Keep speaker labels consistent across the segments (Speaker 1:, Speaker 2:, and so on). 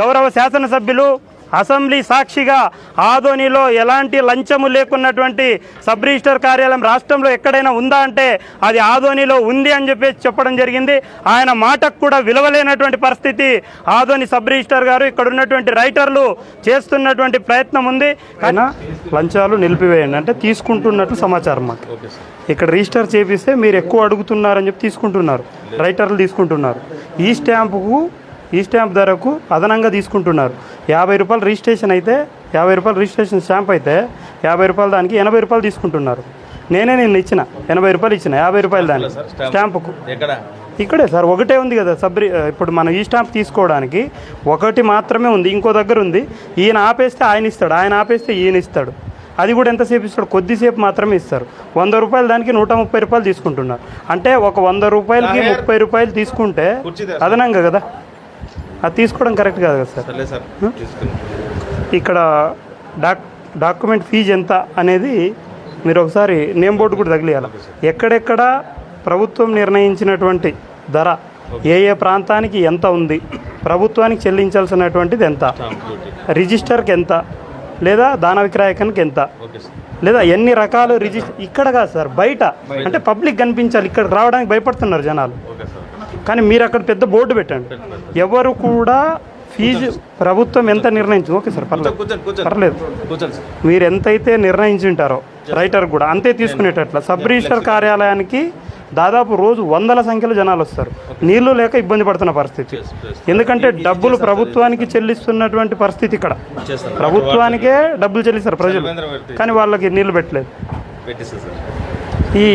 Speaker 1: గౌరవ శాసనసభ్యులు అసెంబ్లీ సాక్షిగా ఆదోనిలో ఎలాంటి లంచము లేకున్నటువంటి సబ్ రిజిస్టర్ కార్యాలయం రాష్ట్రంలో ఎక్కడైనా ఉందా అంటే అది ఆదోనిలో ఉంది అని చెప్పేసి చెప్పడం జరిగింది. ఆయన మాటకు కూడా విలువలేనటువంటి పరిస్థితి. ఆదోని సబ్ రిజిస్టర్ గారు ఇక్కడ ఉన్నటువంటి రైటర్లు చేస్తున్నటువంటి ప్రయత్నం ఉంది. కానీ లంచాలు నిలిపివేయండి అంటే తీసుకుంటున్నట్లు సమాచారం మాకు. ఇక్కడ రిజిస్టర్ చేపిస్తే మీరు ఎక్కువ అడుగుతున్నారని చెప్పి తీసుకుంటున్నారు. రైటర్లు తీసుకుంటున్నారు. ఈ స్టాంపుకు ఈ స్టాంప్ ధరకు అదనంగా తీసుకుంటున్నారు. యాభై రూపాయలు రిజిస్ట్రేషన్ అయితే యాభై రూపాయలు రిజిస్ట్రేషన్ స్టాంప్ అయితే యాభై రూపాయలు దానికి ఎనభై రూపాయలు తీసుకుంటున్నారు. నేనే నిన్న ఇచ్చిన ఎనభై రూపాయలు ఇచ్చిన యాభై రూపాయలు దానికి స్టాంపుకు. ఇక్కడే సార్ ఒకటే ఉంది కదా సబ్రి ఇప్పుడు మనం ఈ స్టాంప్ తీసుకోవడానికి ఒకటి మాత్రమే ఉంది ఇంకో దగ్గర ఉంది. ఈయన ఆపేస్తే ఆయన ఇస్తాడు ఆయన ఆపేస్తే ఈయన ఇస్తాడు. అది కూడా ఎంతసేపు ఇస్తాడు? కొద్దిసేపు మాత్రమే ఇస్తారు. వంద రూపాయలు దానికి నూట ముప్పై రూపాయలు తీసుకుంటున్నారు. అంటే ఒక వంద రూపాయలకి ముప్పై రూపాయలు తీసుకుంటే అదనంగా కదా? అది తీసుకోవడం కరెక్ట్ కాదు కదా సార్? ఇక్కడ డాక్ డాక్యుమెంట్ ఫీజు ఎంత అనేది మీరు ఒకసారి నేమ్ బోర్డు కూడా తగిలియాలి. ఎక్కడెక్కడ ప్రభుత్వం నిర్ణయించినటువంటి ధర ఏ ఏ ప్రాంతానికి ఎంత ఉంది ప్రభుత్వానికి చెల్లించాల్సినటువంటిది ఎంత రిజిస్టర్కి ఎంత లేదా దాన విక్రయకానికి ఎంత లేదా ఎన్ని రకాలు రిజిస్టర్ ఇక్కడ కాదు సార్ బయట. అంటే పబ్లిక్ కనిపించాలి ఇక్కడ రావడానికి భయపడుతున్నారు జనాలు. కానీ మీరు అక్కడ పెద్ద బోర్డు పెట్టండి. ఎవరు కూడా ఫీజు ప్రభుత్వం ఎంత నిర్ణయించింది? ఓకే సార్ పర్లేదు. పర్లేదు. మీరు ఎంతైతే నిర్ణయించుంటారో రైటర్ కూడా అంతే తీసుకునేటట్ల. సబ్ రిజిస్టర్ కార్యాలయానికి దాదాపు రోజు వందల సంఖ్యలో జనాలు వస్తారు. నీళ్ళు లేక ఇబ్బంది పడుతున్న పరిస్థితి. ఎందుకంటే డబ్బులు ప్రభుత్వానికి చెల్లిస్తున్నటువంటి పరిస్థితి ఇక్కడ. ప్రభుత్వానికే డబ్బులు చెల్లిస్తారు ప్రజలు. కానీ వాళ్ళకి నీళ్ళు పెట్టలేదు. ఈ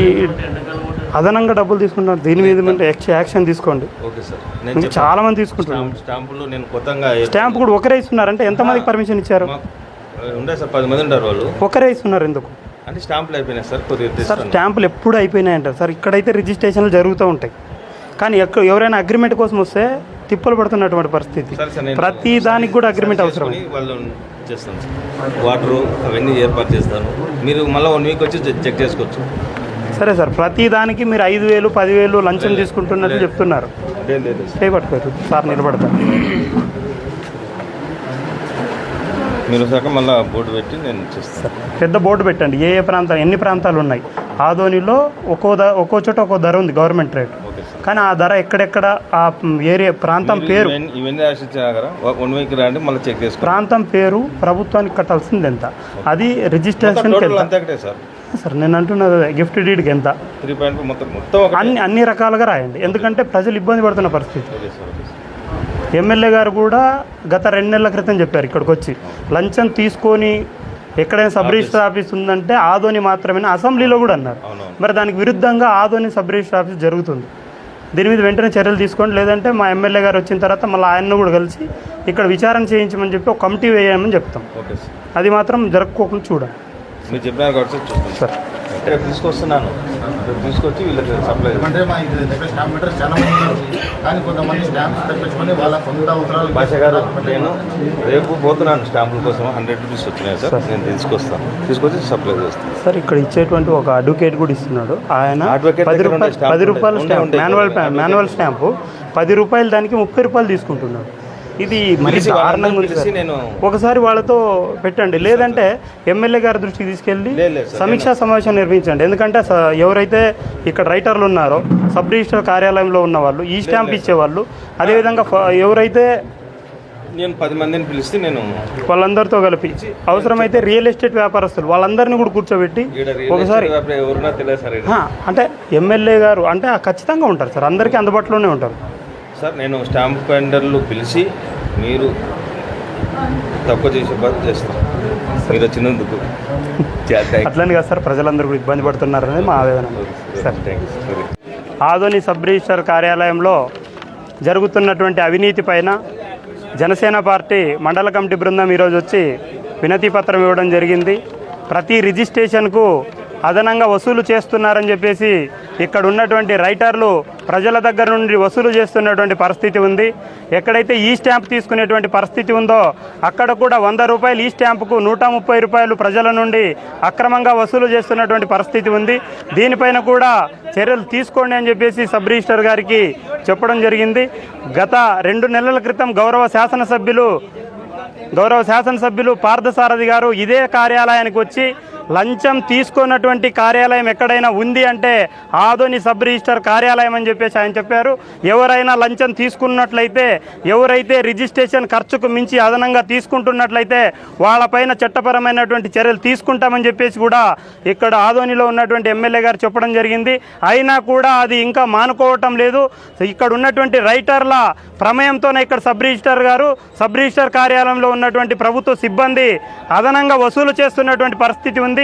Speaker 1: అదనంగా డబ్బులు తీసుకుంటున్నారు. దీని మీద యాక్షన్- తీసుకోండి.
Speaker 2: Okay sir. నేను.
Speaker 1: చాలా మంది తీసుకుంటున్నారు.
Speaker 2: స్టాంప్- స్టాంపులు నేను కొత్తగా
Speaker 1: స్టాంప్ కూడా ఒకరే ఇస్తున్నారంటే ఎంతమందికి పర్మిషన్ ఇచ్చారు?
Speaker 2: మాకు ఉండే సార్ పది మంది ఉంటారు వాళ్ళు.
Speaker 1: ఒకరే ఇస్తున్నారు ఎందుకు?
Speaker 2: అంటే స్టాంపులు అయిపోయినాయి సార్ కొద్దిగా
Speaker 1: సార్
Speaker 2: తెస్తాను
Speaker 1: స్టాంపులు ఎప్పుడు అయిపోయినాయి అంటారు సార్ ఇక్కడైతే రిజిస్ట్రేషన్లు జరుగుతూ ఉంటాయి. కానీ ఎక్కడ ఎవరైనా అగ్రిమెంట్ కోసం వస్తే తిప్పలు పడుతున్నటువంటి పరిస్థితి. ప్రతి దానికి కూడా అగ్రిమెంట్ అవసరం.
Speaker 2: వాళ్ళు చేస్తాను వాటరు అవన్నీ ఏర్పాటు చేస్తాను. మీరు మళ్ళీ వన్ వీక్ వచ్చి చెక్ చేసుకోవచ్చు.
Speaker 1: సరే సార్ ప్రతి దానికి మీరు ఐదు వేలు పదివేలు లంచం తీసుకుంటున్నట్లు చెప్తున్నారు. చేపట్టుకోరు. సార్ నిలబడతారు.
Speaker 2: మీరు వచ్చాక మళ్ళీ బోర్డు పెట్టి నేను చేస్తాను.
Speaker 1: పెద్ద బోర్డు పెట్టండి. ఏ ఏ ప్రాంతాలు ఎన్ని ప్రాంతాలు ఉన్నాయి? ఆదోనిలో ఒక్కో ద ఒక్కో చోట ఒక్కో ధర ఉంది గవర్నమెంట్ రేట్. కానీ ఆ ధర ఎక్కడెక్కడ ఆ ఏరియా ప్రాంతం పేరు?
Speaker 2: ఇవన్నీ- ఇవన్నీ రాసిచ్చిన కదా వన్ వీక్ రండి మళ్ళీ చెక్ చేసుకో
Speaker 1: ప్రాంతం పేరు ప్రభుత్వానికి కట్టాల్సింది ఎంత? అది రిజిస్ట్రేషన్కి ఎంత
Speaker 2: సార్.
Speaker 1: నేను అంటున్నది అదే, గిఫ్ట్ డీడ్కి ఎంత? అన్ని అన్ని రకాలుగా రాయండి. ఎందుకంటే ప్రజలు ఇబ్బంది పడుతున్న పరిస్థితి. ఎమ్మెల్యే గారు కూడా గత రెండు నెలల క్రితం చెప్పారు ఇక్కడికి వచ్చి. లంచం తీసుకొని ఎక్కడైనా సబ్ రిజిస్టర్ ఆఫీస్ ఉందంటే ఆదోని మాత్రమే అసెంబ్లీలో కూడా అన్నారు. మరి దానికి విరుద్ధంగా ఆదోని సబ్ రిజిస్టర్ ఆఫీస్ జరుగుతుంది. దీని మీద వెంటనే చర్యలు తీసుకోండి. లేదంటే మా ఎమ్మెల్యే గారు వచ్చిన తర్వాత మళ్ళీ ఆయన్ను కూడా కలిసి ఇక్కడ విచారణ చేయించమని చెప్పి ఒక కమిటీ వేయమని చెప్తాం.
Speaker 2: Okay sir.
Speaker 1: అది మాత్రం జరుపుకోకుండా చూడండి
Speaker 2: మీరు చెప్పినారు కాబట్టి సార్ చూస్తాను
Speaker 1: సార్.
Speaker 2: రేపు తీసుకొస్తున్నాను. రేపు తీసుకొచ్చి వీళ్ళకి సప్లై
Speaker 3: అంటే మా ఇంటి దగ్గర స్టాంప్ మీటర్స్ చాలా మంది ఉన్నారు. కానీ కొంతమంది స్టాంప్స్ తెప్పించుకొని వాళ్ళ సొంత అవసరాలు
Speaker 2: భాష గారు నేను రేపు పోతున్నాను. స్టాంపుల కోసం హండ్రెడ్ రూపీస్ వచ్చినాయి సార్. నేను తీసుకొస్తాను. తీసుకొచ్చి సప్లై చేస్తాను.
Speaker 1: సార్ ఇక్కడ ఇచ్చేటువంటి ఒక అడ్వకేట్ కూడా ఇస్తున్నాడు. ఆయన పది రూపాయలు పది రూపాయల స్టాంప్. మాన్యువల్ మాన్యువల్ స్టాంపు పది రూపాయలు దానికి ముప్పై రూపాయలు తీసుకుంటున్నాడు. ఇది మరి దారుణంగా ఉంది
Speaker 2: పిలిచి
Speaker 1: సార్.
Speaker 2: నేను
Speaker 1: ఒకసారి వాళ్ళతో పెట్టండి. లేదంటే ఎమ్మెల్యే గారి దృష్టికి తీసుకెళ్ళి సమీక్షా సమావేశం నిర్వహించండి. ఎందుకంటే ఎవరైతే ఇక్కడ రైటర్లు ఉన్నారో సబ్ రిజిస్టర్ కార్యాలయంలో ఉన్న వాళ్ళు ఈ స్టాంప్ ఇచ్చేవాళ్ళు అదేవిధంగా ఎవరైతే
Speaker 2: నేను పది మందిని పిలిస్తే నేను
Speaker 1: వాళ్ళందరితో కలిపి అవసరమైతే రియల్ ఎస్టేట్ వ్యాపారస్తులు వాళ్ళందరినీ కూడా కూర్చోబెట్టి ఒకసారి అంటే ఎమ్మెల్యే గారు అంటే ఖచ్చితంగా ఉంటారు సార్. అందరికీ అందుబాటులోనే ఉంటారు.
Speaker 2: సార్ నేను స్టాంప్ పెండర్లు పిలిచి మీరు తక్కువ చేసే పని చేస్తాను మీరు వచ్చినందుకు.
Speaker 1: అట్లని కాదు సార్ ప్రజలందరూ కూడా ఇబ్బంది పడుతున్నారు అనేది మా ఆవేదన. సార్ ఆదోని సబ్ రిజిస్టర్ కార్యాలయంలో జరుగుతున్నటువంటి అవినీతి పైన జనసేన పార్టీ మండల కమిటీ బృందం ఈరోజు వచ్చి వినతి పత్రం ఇవ్వడం జరిగింది. ప్రతి రిజిస్ట్రేషన్కు అదనంగా వసూలు చేస్తున్నారని చెప్పేసి ఇక్కడ ఉన్నటువంటి రైటర్లు ప్రజల దగ్గర నుండి వసూలు చేస్తున్నటువంటి పరిస్థితి ఉంది. ఎక్కడైతే ఈ స్టాంప్ తీసుకునేటువంటి పరిస్థితి ఉందో అక్కడ కూడా వంద రూపాయలు ఈ స్టాంపుకు నూట ముప్పై రూపాయలు ప్రజల నుండి అక్రమంగా వసూలు చేస్తున్నటువంటి పరిస్థితి ఉంది. దీనిపైన కూడా చర్యలు తీసుకోండి అని చెప్పేసి సబ్ రిజిస్టర్ గారికి చెప్పడం జరిగింది. గత రెండు నెలల క్రితం గౌరవ శాసనసభ్యులు గౌరవ శాసనసభ్యులు పార్థసారథి గారు ఇదే కార్యాలయానికి వచ్చి లంచం తీసుకున్నటువంటి కార్యాలయం ఎక్కడైనా ఉంది అంటే ఆదోని సబ్ రిజిస్టర్ కార్యాలయం అని చెప్పేసి ఆయన చెప్పారు. ఎవరైనా లంచం తీసుకున్నట్లయితే ఎవరైతే రిజిస్ట్రేషన్ ఖర్చుకు మించి అదనంగా తీసుకుంటున్నట్లయితే వాళ్ళపైన చట్టపరమైనటువంటి చర్యలు తీసుకుంటామని చెప్పేసి కూడా ఇక్కడ ఆదోనిలో ఉన్నటువంటి ఎమ్మెల్యే గారు చెప్పడం జరిగింది. అయినా కూడా అది ఇంకా మానుకోవటం లేదు. ఇక్కడ ఉన్నటువంటి రైటర్ల ప్రమేయంతోనే ఇక్కడ సబ్ రిజిస్టర్ గారు సబ్ రిజిస్టర్ కార్యాలయంలో ఉన్నటువంటి ప్రభుత్వ సిబ్బంది అదనంగా వసూలు చేస్తున్నటువంటి పరిస్థితి ఉంది.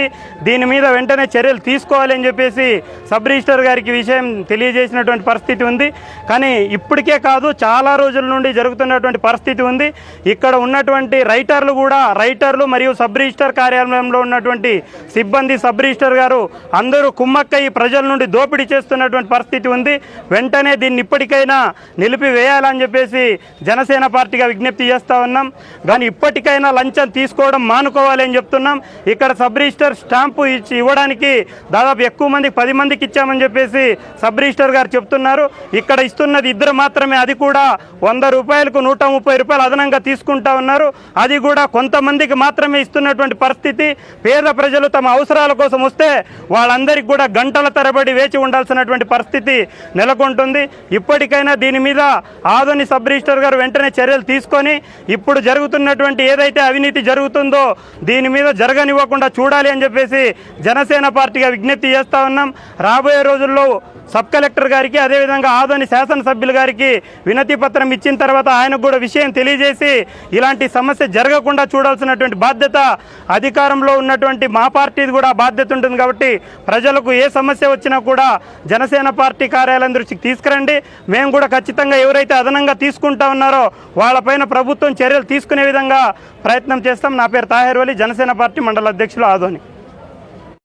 Speaker 1: దీని మీద వెంటనే చర్యలు తీసుకోవాలని చెప్పేసి సబ్ రిజిస్టర్ గారికి విషయం తెలియజేసినటువంటి పరిస్థితి ఉంది. కానీ ఇప్పటికే కాదు చాలా రోజుల నుండి జరుగుతున్నటువంటి పరిస్థితి ఉంది. ఇక్కడ ఉన్నటువంటి రైటర్లు కూడా రైటర్లు మరియు సబ్ రిజిస్టర్ కార్యాలయంలో ఉన్నటువంటి సిబ్బంది సబ్ రిజిస్టర్ గారు అందరూ కుమ్మక్కయి ప్రజల నుండి దోపిడీ చేస్తున్నటువంటి పరిస్థితి ఉంది. వెంటనే దీన్ని ఇప్పటికైనా నిలిపివేయాలని చెప్పేసి జనసేన పార్టీగా విజ్ఞప్తి చేస్తా ఉన్నాం. కానీ ఇప్పటికైనా లంచం తీసుకోవడం మానుకోవాలి అని చెప్తున్నాం. ఇక్కడ సబ్ రిజిస్టర్ స్టాంపు ఇచ్చి ఇవ్వడానికి దాదాపు ఎక్కువ మంది పది మందికి ఇచ్చామని చెప్పేసి సబ్ రిజిస్టర్ గారు చెప్తున్నారు. ఇక్కడ ఇస్తున్నది ఇద్దరు మాత్రమే అది కూడా వంద రూపాయలకు నూట ముప్పై రూపాయలు అదనంగా తీసుకుంటా ఉన్నారు. అది కూడా కొంతమందికి మాత్రమే ఇస్తున్నటువంటి పరిస్థితి. పేద ప్రజలు తమ అవసరాల కోసం వస్తే వాళ్ళందరికీ కూడా గంటల తరబడి వేచి ఉండాల్సినటువంటి పరిస్థితి నెలకొంటుంది. ఇప్పటికైనా దీని మీద ఆదోని సబ్ రిజిస్టర్ గారు వెంటనే చర్యలు తీసుకొని ఇప్పుడు జరుగుతున్నటువంటి ఏదైతే అవినీతి జరుగుతుందో దీని మీద జరగనివ్వకుండా చూడాలి అని చెప్పేసి జనసేన పార్టీగా విజ్ఞప్తి చేస్తా ఉన్నాం. రాబోయే రోజుల్లో సబ్ కలెక్టర్ గారికి అదేవిధంగా ఆదోని శాసనసభ్యులు గారికి వినతి పత్రం ఇచ్చిన తర్వాత ఆయనకు కూడా విషయం తెలియజేసి ఇలాంటి సమస్య జరగకుండా చూడాల్సినటువంటి బాధ్యత అధికారంలో ఉన్నటువంటి మా పార్టీది కూడా బాధ్యత ఉంటుంది కాబట్టి ప్రజలకు ఏ సమస్య వచ్చినా కూడా జనసేన పార్టీ కార్యాలయం దృష్టికి తీసుకురండి. మేము కూడా ఖచ్చితంగా ఎవరైతే అదనంగా తీసుకుంటా ఉన్నారో వాళ్ళపైన ప్రభుత్వం చర్యలు తీసుకునే విధంగా ప్రయత్నం చేస్తాం. నా పేరు తాహేర్వలి జనసేన పార్టీ మండల అధ్యక్షులు ఆదోని.